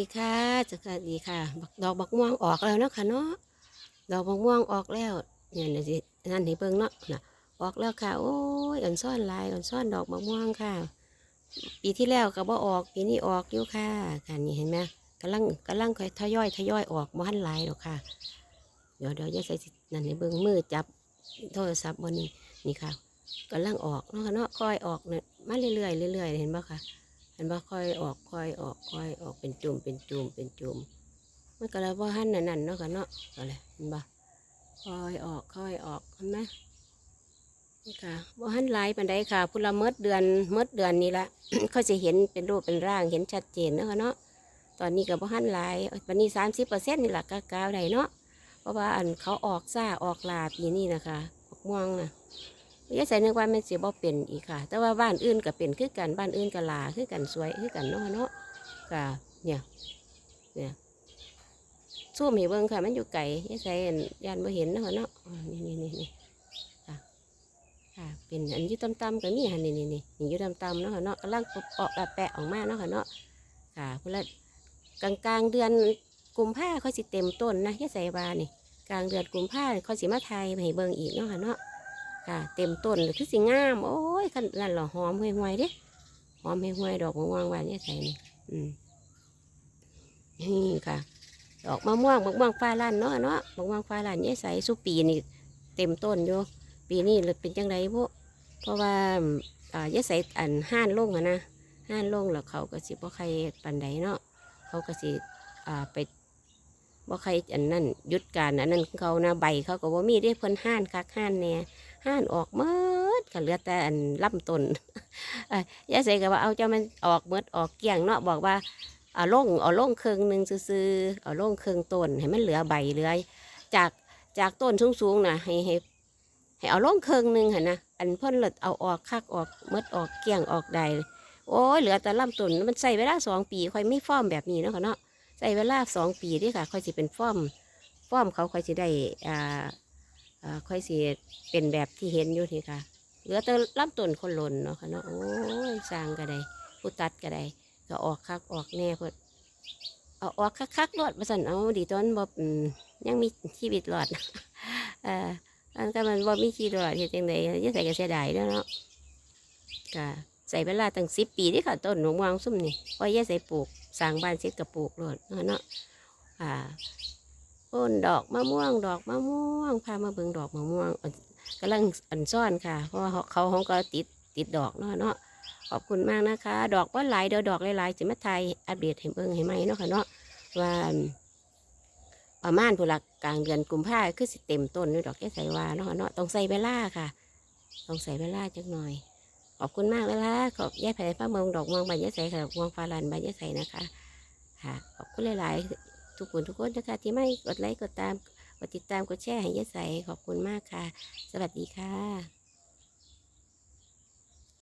ดีค่ะสวัสดีค่ะ ดอกบักม่วงออกแล้วเนาะค่ะเนาะ ดอกบักม่วงออกแล้วเนี่ยนะสินั่นให้เบิ่งเนาะนะออกแล้วค่ะ โอ้ยอ่อนซ่อนลายอ่อนซ่อนดอกบักม่วงค่ะ ปีที่แล้วก็บ่ออก ปีนี้ออกอยู่ค่ะค่ะนี่เห็นไหมกำลังกำลังค่อยทยอยทยอยออกบ่ทันลายหรอกค่ะ เดี๋ยวเดี๋ยวจะใส่นั่นให้เบิ่งมือจับโทรศัพท์บนนี้นี่ค่ะกำลังออกเนาะค่ะเนาะค่อยออกเนี่ยมาเรื่อยๆเรื่อยๆเห็นบ่ค่ะ เห็นบ่ค่อยออกค่อยออกค่อยออกเป็นจุ่มเป็นจุ่มเป็นจุ่มมันก็เลยว่าหั่นนั่นเนาะกันเนาะก็เลยเห็นบ่ค่อยออกค่อยออกเห็นไหมนี่ค่ะว่าหันลายปันใดค่ะพุละเมดเดือนเมดเดือนนี้ละเขาจะเห็นเป็นรูปเป็นร่างเห็นชัดเจนเนาะเนาะตอนนี้กับว่าหันลายวันนี้สามสิบเปอร์เซ็นต์นี่แหละกกาวๆได้เนาะเพราะว่าอันเขาออกซ่าออกลาปีนี้นะคะออกม่วงนะ ยายใส่นึกว่าแม่นสิบ่เป็นอีกค่ะ แต่ว่าบ้านอื่นก็เป็นคือกันบ้านอื่นก็ลาคือกันสวยคือกันเนาะเนาะก็เนี่ยเนี่ยสู้มีเบิ่งค่ะ มันอยู่ไกลยายใส่อันยานบ่เห็นเนาะเนาะนี่นี่นี่นี่ค่ะค่ะเป็นอันยู่ต่ำๆก็มีค่ะนี่นี่นี่นี่ยู่ต่ำๆเนาะเนาะกำลังปอกแแปะออกมาเนาะค่ะเนาะค่ะพุ่นละกลางกลางๆเดือนกุมภาเขาสิเต็มต้นนะยายใส่บานี่กลางเดือนกุมภาเขาสิมาไทยมาให้เบิ่งอีกเนาะค่ะเนาะ ค่ะ เต็มต้นเลยคือสิงาม โอ้ยขันนั่นเหรอหอมห่วยๆเด้หอมห่วยๆดอกมะม่วงหวานเนี่ยใส่นี่อืมนี่ค่ะ ดอกมะม่วงมะม่วงฟ้าล้านเนาะเนาะมะม่วงฟ้าล้านเนี่ยใส่สุปีนี่เต็มต้นอยู่ปีนี้เลยเป็นจังไรพวกเพราะว่าอ่าเนี่ยใส่อันห้านลงอะนะห้านลงแล้วเขาก็สิบ่ใครปันใดเนาะเขาก็สิอ่าไปบ่ใครอันนั่นยุดการอันนั้นของเขานะใบเขาก็บ่มีได้เพิ่นห้านคักห้านแหน่ย ห่านออกเมดก็เหลือแต่อันลำต้นเอ้ยยายใส่ก็ว่าเอาเจ้ามันออกเมดออกเกลี้ยงเนาะบอกว่าเอาลงเอาลงเครึ่งหนึ่งซื้อเอาลงเครึ่งต้นให้มันเหลือใบเหลือจากจากต้นสูงๆนะให้ให้ให้เอาลงเครึ่งหนึ่งหันนะอันพ่นหลดเอาออกคักออกเมดออกเกลี้ยงออกใดโอ้ยเหลือแต่ลำต้นมันใส่เวลาสองปีค่อยไม่ฟ้อมแบบนี้เนาะค่ะเนาะใส่เวลาสองปีเด้วยค่ะ ค่อยสิเป็นฟ้อมฟ้อมเขาค่อยสิได้อ่า ค่อยเสิเป็นแบบที่เห็นอยู่นี่ค่ะ เหลือแต่ลำต้นคนหล่นเนาะค่ะเนาะโอ้ยสร้างก็ได้ผู้ตัดก็ได้ก็ออกคักออกแน่เพิ่นเอาออกคักคักรอดมาสั่นเอาดีตอนบ่อืมยังมีชีวิตรอดเอ่ออันก็มันบ่มีชีวิตรอดเฮ็ดจังไดจะใส่ก็เสียดายเด้เนาะก็ใส่เวลาตั้งสิบปีเด้อค่ะต้นหนูมวางซุ่มนี่พอย่ใส่ปลูกสร้างบ้านเสร็จก็ปลูกโลดเนาะอ่า นดอกมะม่วง ดอกมะม่วงพามาเบิ่งดอกมะม่วงอ่อนกำลังอันซ่อนค่ะ เพราะว่าเขาเขาก็ติดติดดอกเนาะเนาะขอบคุณมากนะคะ ดอกว่าหลายเดียวดอกหลายๆจะมาไทยอัปเดตให้เบิ่งให้ไหมเนาะค่ะเนาะว่าประมาณผู้ละกกลางเดือนกุมภาคือสิเต็มต้นด้วยดอกแค่ใส่วาเนาะเนาะต้องใส่เวลาค่ะ ต้องใส่เวลาจักหน่อย ขอบคุณมากเลยล่ะขอบแย่ไผ่ป้าเมืองดอกม่วงใบยะใส่ค่ะดอกม่วงฟ้าลันใบยะใส่นะคะ ค่ะขอบคุณหลายๆ ทุกคนทุกคนนะคะ ที่ไม่กดไลค์กดตามกดติดตามกดแชร์ให้ยะใสขอบคุณมากค่ะ สวัสดีค่ะ